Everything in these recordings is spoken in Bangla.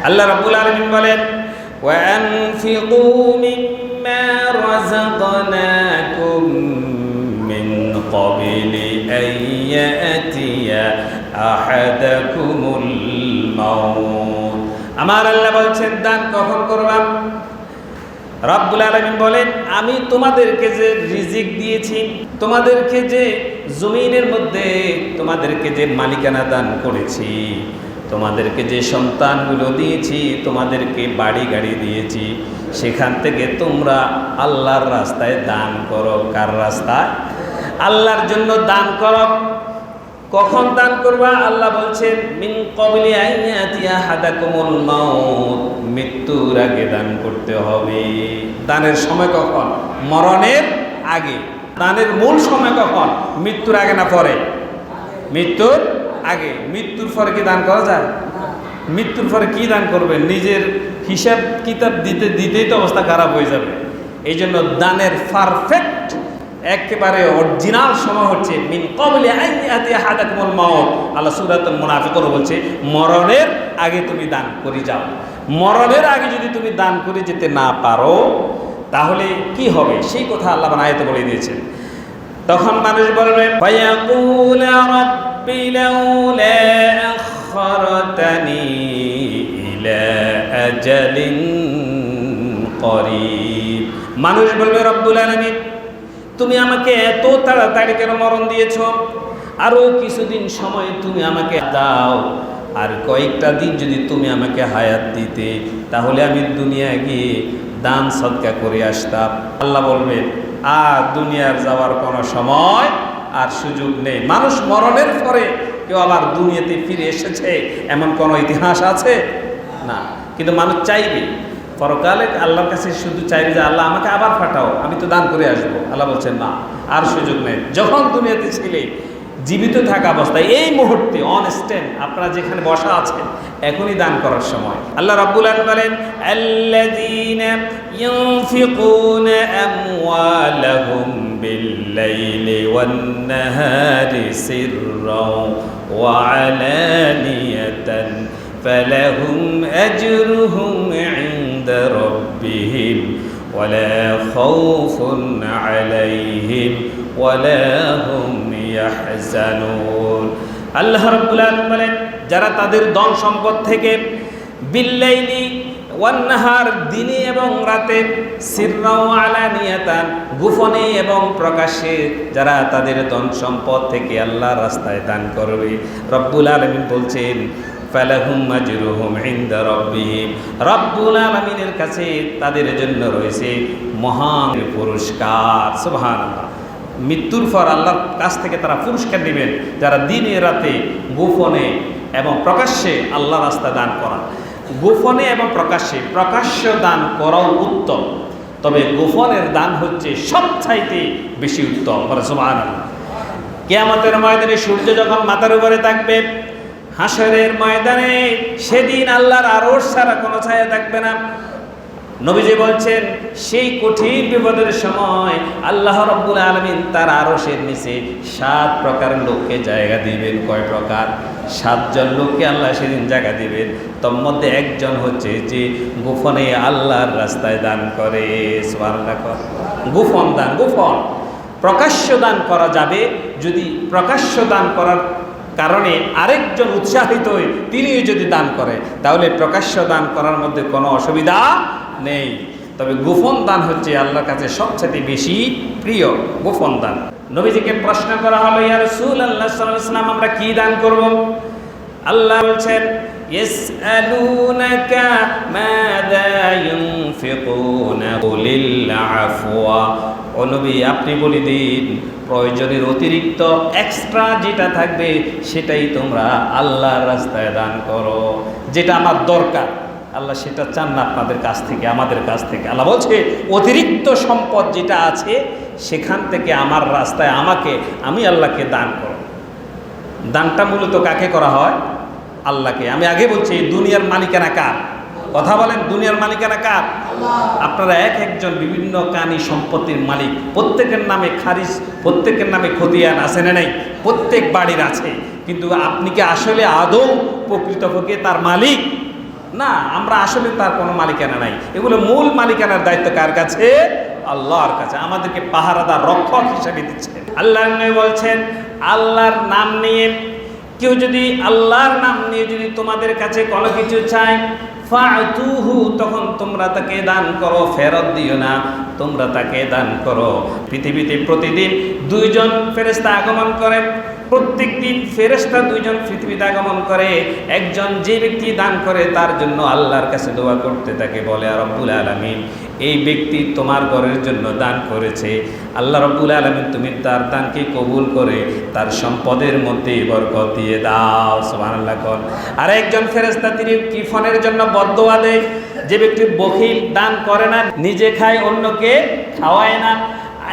আল্লাহ রাব্বুল আলামিন বলেন وأنفقوا مما رزقناكم من قبل أن يأتي أحدكم الموت আমার আল্লাহ বলছেন দান কখন করবাম রব্বুল আলমিন বলেন আমি তোমাদেরকে যে রিজিক দিয়েছি তোমাদেরকে যে জমিনের মধ্যে তোমাদেরকে যে মালিকানা দান করেছি তোমাদেরকে যে সন্তানগুলো দিয়েছি, তোমাদেরকে বাড়ি গাড়ি দিয়েছি, সেখান থেকে তোমরা আল্লাহর রাস্তায় দান করো। কার রাস্তায়? আল্লাহর জন্য দান করো। কখন দান করবা? আল্লাহ বলছেন, মিন কবলি আইয়াতিয়া হাদাকুমুল মাউত। মৃত্যুর আগে দান করতে হবে। দানের সময় কখন? মরণের আগে। দানের মূল সময় কখন? মৃত্যুর আগে না পরে? মৃত্যুর আগে মৃত্যুর পরে কি দান করা যায়? মৃত্যুর পরে কি দান করবে নিজের হিসাব কিতাব দিতে, দিতেই তো অবস্থা খারাপ হয়ে যাবে। এই জন্য দানের পারফেক্ট একেবারে অরিজিনাল সময় হচ্ছে, মিন কবলে আল্লাহ সূরাতুল মুনাফিকুন বলছে, মরণের আগে তুমি দান করে যাও। মরণের আগে যদি তুমি দান করে যেতে না পারো, তাহলে কি হবে? সেই কথা আল্লাহ আয়াতে বলে দিয়েছেন। তখন মানুষ বলবে রাব্বি লাউলা আখরতানি ইলা আজালিন করিব মানুষ বলবে, রব্বুল আলামিন, তুমি আমাকে এত তাড়াতাড়ি কেন মরণ দিয়েছ? আরও কিছুদিন সময় তুমি আমাকে দাও। আর কয়েকটা দিন যদি তুমি আমাকে হায়াত দিতে, তাহলে আমি দুনিয়া গিয়ে দান সৎকা করে আসতাম। আল্লাহ বলবে, আর দুনিয়ার যাওয়ার কোনো সময় আর সুযোগ নেই। মানুষ মরণের পরে কেউ আবার দুনিয়াতে ফিরে এসেছে, এমন কোনো ইতিহাস আছে? না। কিন্তু মানুষ চাইবে। পরকালে আল্লাহর কাছে শুধু চাইবে যে, আল্লাহ, আমাকে আবার ফাটাও আমি তো দান করে আসব। আল্লাহ বলছেন, না, আর সুযোগ নেই। যখন দুনিয়াতে ছিলে, জীবিত থাকা অবস্থায়, এই মুহূর্তে অন স্ট্যান্ড আপনারা যেখানে বসা আছেন, এখনই দান করার সময়। আল্লাহ রাব্বুল আলামিন বলেন, আল্লাযীনা ইউনফিকুনা আমওয়ালাহুম বিল-লাইলি ওয়ান-নাহারি সিররাও ওয়া আলানিয়াতান فلهم أجرهم عند ربهم ولا خوف عليهم ولا هم يحزنون আল্লাহ রাব্বুল আলামিন বলেন যারা তাদের ধন সম্পদ থেকে বিল্লাইলি ওয়ান্নাহার দিনে এবং রাতে সিররাও আলানিয়াতান গোপনে এবং প্রকাশ্যে যারা তাদের ধন সম্পদ থেকে আল্লাহর রাস্তায় দান করবে। রব্বুল আলামিন বলছেন, ফালাহুম মাজরুহুম ইনদা রাব্বিহিম। রব্বুল আলামিনের কাছে তাদের জন্য রয়েছে মহান পুরস্কার। সুবহানাল্লাহ। মৃত্যুর পর আল্লাহর কাছ থেকে তারা পুরস্কার নেবেন, যারা দিনে, রাতে, গোপনে এবং প্রকাশ্যে আল্লাহ রাস্তা দান করা গোপনে এবং প্রকাশ্যে প্রকাশ্য দান করাও উত্তম। তবে গোপনের দান হচ্ছে সবচাইতে বেশি উত্তম। সমান কেয়ামতের ময়দানে সূর্য যখন মাথার উপরে থাকবে, হাসরের ময়দানে সেদিন আল্লাহর আরও সারা কোনো ছায়া থাকবে না। নবীজি বলছেন, সেই কঠিন বিপদের সময় আল্লাহ রব্বুল আলমিন তার আরশের নিচে সাত প্রকার লোককে জায়গা দিবেন। কয় প্রকার? সাতজন লোককে আল্লাহ সেদিন জায়গা দিবেন। তোর মধ্যে একজন হচ্ছে যে গোপনে আল্লাহর রাস্তায় দান করে। গোপন দান, গোপন। প্রকাশ্য দান করা যাবে। যদি প্রকাশ্য দান করার কারণে আরেকজন উৎসাহিত হয়ে তিনিও যদি দান করে, তাহলে প্রকাশ্য দান করার মধ্যে কোনো অসুবিধা নেই তবে গোপন দান হচ্ছে আল্লাহর কাছে সবচেয়ে বেশি প্রিয় গোপন দান নবীজিকে প্রশ্ন করা হলো ইয়ার সুল আল্লাহ সাল্লাম আমরা কি দান করব আল্লাহ বলছেন يسألونك ماذا ينفقون قل العفو ও নবী আপনি বলে দিন প্রয়োজনের অতিরিক্ত এক্সট্রা যেটা থাকবে সেটাই তোমরা আল্লাহর রাস্তায় দান করো যেটা আমার দরকার আল্লাহ সেটা চান না আপনাদের কাছ থেকে আমাদের কাছ থেকে। আল্লাহ বলছে অতিরিক্ত সম্পদ যেটা আছে সেখান থেকে আমার রাস্তায় আমাকে আমি আল্লাহকে দান করো দানটা মূলত কাকে করা হয়? আল্লাহকে। আমি আগে বলছি এই দুনিয়ার মালিকানা কার? কথা বলেন দুনিয়ার মালিকানা কার? আপনারা এক একজন বিভিন্ন কানি সম্পত্তির মালিক। প্রত্যেকের নামে খারিজ প্রত্যেকের নামে খতিয়ান আছে না নাই? প্রত্যেক বাড়ির আছে। কিন্তু আপনি কি আসলে আদৌ প্রকৃতপক্ষে তার মালিক? না, আমরা আসলে তার কোনো মালিকানা নাই। এগুলো মূল মালিকানার দায়িত্ব কার কাছে? আল্লাহর কাছে। আমাদেরকে পাহারাদার রক্ষক হিসাবে দিচ্ছেন আল্লাহ নবী বলছেন, আল্লাহর নাম নিয়ে কেউ যদি, আল্লাহর নাম নিয়ে যদি তোমাদের কাছে কোনো কিছু চায় ফাতুহু তখন তোমরা তাকে দান করো, ফেরত দিও না। তোমরা তাকে দান করো। পৃথিবীতে প্রতিদিন দুইজন ফেরেস্তা আগমন করেন প্রত্যেক দিন ফেরেস্তা দুইজন পৃথিবীতে আগমন করে। একজন যে ব্যক্তি দান করে, তার জন্য আল্লাহর কাছে দোয়া করতে তাকে বলে, আর আব্দুল আলমিন এই ব্যক্তি তোমার ঘরের জন্য দান করেছে। আল্লাহ রব্বুল আলমিন তুমি তার দানকে কবুল করে তার সম্পদের মধ্যে বরকত দিয়ে দাও সোমান আল্লাহ কর। আর একজন ফেরেস্তা তিনি কিফনের জন্য বদোয়া দেয়? যে ব্যক্তি বখিল দান করে না, নিজে খায়, অন্যকে খাওয়ায় না।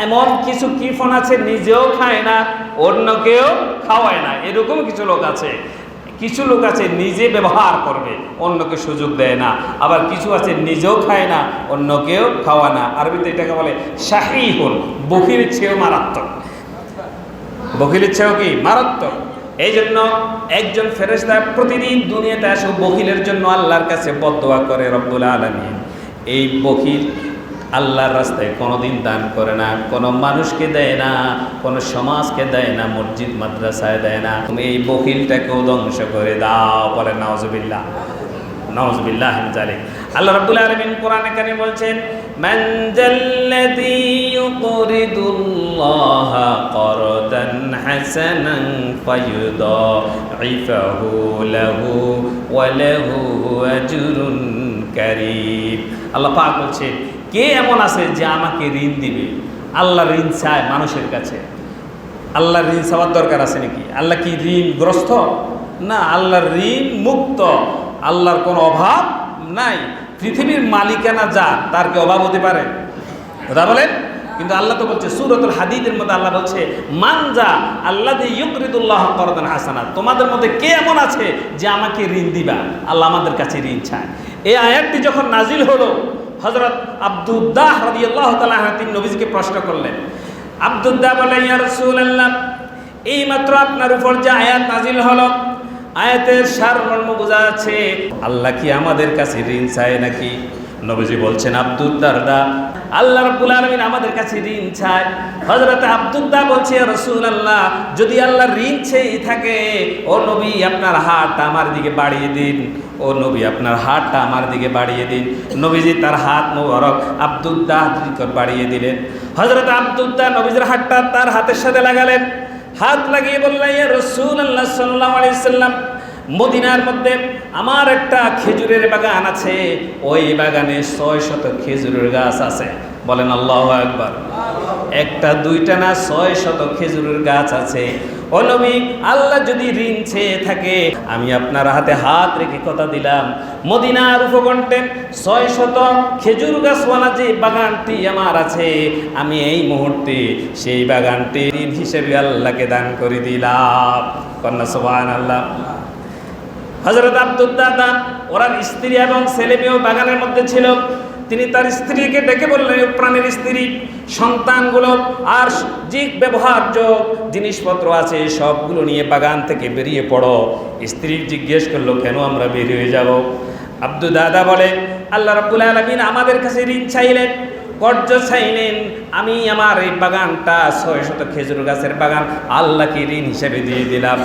এমন কিছু কিফন আছে, নিজেও খায় না, অন্যকেও খাওয়ায় না। এরকম কিছু লোক আছে। কিছু লোক আছে নিজে ব্যবহার করবে, অন্যকে সুযোগ দেয় না। আবার কিছু আছে নিজেও খায় না, অন্যকেও খাওয়া না। আরবিতে এটাকে বলে শাহি হল বকির চেয়েও মারাত্মক। বকিলের চেয়েও কি? মারাত্মক। এই জন্য একজন ফেরেস্তা প্রতিদিন দুনিয়াতে আসে বকিলের জন্য আল্লাহর কাছে বদোয়া করে রব্বুল আলমী এই বকিল আল্লাহর রাস্তায় কোনোদিন দান করে না, কোনো মানুষকে দেয় না, কোনো সমাজকে দেয় না, মসজিদ, মাদ্রাসায় দেয় না। তুমি এই বকিলটাকেও ধ্বংস করে দাও, বলে নওয়াজবিল্লাহ নওয়াজবিল্লাহ জালিক আল্লাহ রাব্বুল আলামিন কোরআনে কারিমে বলছেন, মান জাল্লাযী ইউকরিদুল্লাহা করদান হাসানান ফায়ুদাইফাহু লাহু ওয়া লাহু আজরুন কারীম। আল্লাহ পাক বলছেন কে এমন আছে যে আমাকে ঋণ দিবে? আল্লাহ ঋণ চায় মানুষের কাছে। আল্লাহর ঋণ চাওয়ার দরকার আছে নাকি? আল্লাহ কি ঋণগ্রস্ত? না, আল্লাহর ঋণ মুক্ত। আল্লাহর কোনো অভাব নাই। পৃথিবীর মালিকানা যা, তার কি অভাব হতে পারে? কথা বলেন? কিন্তু আল্লাহ তো বলছে, সুরতুল হাদিদের মধ্যে আল্লাহ বলছে মানজা আল্লাহ ইউকরিদুল্লাহ করদান হাসানা তোমাদের মধ্যে কে এমন আছে যে আমাকে ঋণ দিবা? আল্লাহ আমাদের কাছে ঋণ চায়। এই আয়াতটি যখন নাজিল হলো হজরত আব্দুদ্দাহ রদি আল্লাহ তালা তিনি নবীজিকে প্রশ্ন করলেন আব্দুদ্দাহ বলে ইয়া রাসূলুল্লাহ, এই মাত্র আপনার উপর যে আয়াত নাজিল হলো, আয়াতের সার সারমর্ম বোঝা আছে আল্লাহ কি আমাদের কাছে ঋণ চায় নাকি? নবীজি বলছেন আব্দুল দারদা আল্লাহ রাব্বুল আলামিন আমাদের কাছে ঋণ চায়। হযরত আব্দুল্লাহ বলছে রসুল আল্লাহ যদি আল্লাহ ঋণ চেয়ে থাকে, ও নবী আপনার হাত আমার দিকে বাড়িয়ে দিন। ও নবী আপনার হাতটা আমার দিকে বাড়িয়ে দিন। নবীজি তার হাত মোবারক আব্দুল্লাহ দিকর বাড়িয়ে দিলেন। হযরত আব্দুল্লাহ নবীজির হাতটা তার হাতের সাথে লাগালেন। হাত লাগিয়ে বললেন, ইয়া রাসূলুল্লাহ সাল্লাল্লাহু আলাইহি সাল্লাম, মদিনার মধ্যে আমার একটা খেজুরের বাগান আছে, ওই বাগানে ছয় শত খেজুরের গাছ আছে। বলেন আল্লাহ একবার একটা, দুইটা না ছয় শত খেজুরের গাছ আছে। ও আল্লাহ যদি ঋণ চেয়ে থাকে, আমি আপনার হাতে হাত রেখে কথা দিলাম। মদিনার উপকণ্ঠে ছয় শত খেজুর গাছওয়ালা যে বাগানটি আমার আছে, আমি এই মুহূর্তে সেই বাগানটি ঋণ হিসেবে আল্লাহকে দান করে দিলাম। কন্যা সোবান আল্লাহ হজরত আব্দুদ্দাদা ওনার স্ত্রী এবং ছেলে মেয়েও বাগানের মধ্যে ছিল। তিনি তার স্ত্রীকে ডেকে বললেন প্রাণের স্ত্রী, সন্তানগুলো আর যে ব্যবহার্য জিনিসপত্র আছে, সবগুলো নিয়ে বাগান থেকে বেরিয়ে পড়ো। স্ত্রী জিজ্ঞেস করল, কেন আমরা বেরিয়ে যাব? আব্দু দাদা বলে, আল্লাহ রাব্বুল আলমিন আমাদের কাছে ঋণ চাইলেন। কর্য চাইলেন আমি আমার এই বাগানটা ছয় শত খেজুর গাছের বাগান, আল্লাহকে ঋণ হিসেবে দিয়ে দিলাম।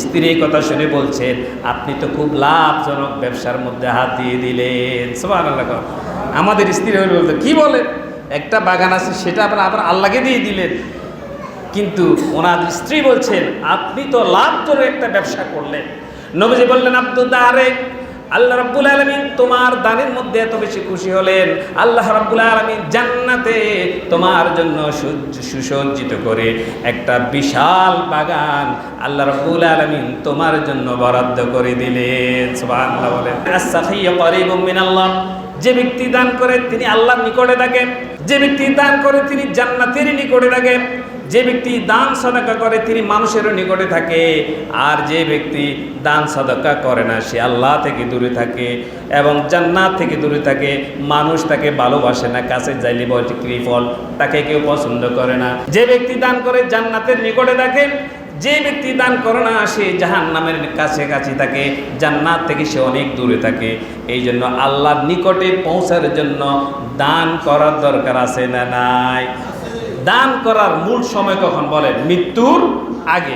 স্ত্রী কথা শুনে বলছেন আপনি তো খুব লাভজনক ব্যবসার মধ্যে হাত দিয়ে দিলেন। সবাই আল্লাহ আমাদের স্ত্রী হয়ে বলতো, কি বলে? একটা বাগান আছে, সেটা আপনার আবার আল্লাহকে দিয়ে দিলেন। কিন্তু ওনার স্ত্রী বলছেন, আপনি তো লাভজনক একটা ব্যবসা করলেন। নবীজি বললেন, আব্দুল আরে আল্লাহ রাব্বুল আলামিন তোমার দানের মধ্যে এত বেশি খুশি হলেন। আল্লাহ রাব্বুল আলামিন জান্নাতে তোমার জন্য সুসজ্জিত করে একটা বিশাল বাগান আল্লাহ রাব্বুল আলামিন তোমার জন্য বরাদ্দ করে দিলেন। সুবহানাল্লাহ বলেন। মিনাল্লাহ। যে ব্যক্তি দান করে তিনি আল্লাহর নিকটে থাকেন যে ব্যক্তি দান করে তিনি জান্নাতের নিকটে থাকেন যে ব্যক্তি দান সদকা করে, তিনি মানুষেরও নিকটে থাকে। আর যে ব্যক্তি দান সদকা করে না, সে আল্লাহ থেকে দূরে থাকে এবং জান্নাত থেকে দূরে থাকে। মানুষ তাকে ভালোবাসে না, কাছে যাইলে বলছে কৃফল তাকে কেউ পছন্দ করে না। যে ব্যক্তি দান করে জান্নাতের নিকটে থাকে, যে ব্যক্তি দান করে না, সে জাহান নামের কাছে কাছে থাকে। জান্নাত থেকে সে অনেক দূরে থাকে। এই জন্য আল্লাহর নিকটে পৌঁছার জন্য দান করার দরকার আছে না নাই? দান করার মূল সময় কখন বলেন? মৃত্যুর আগে।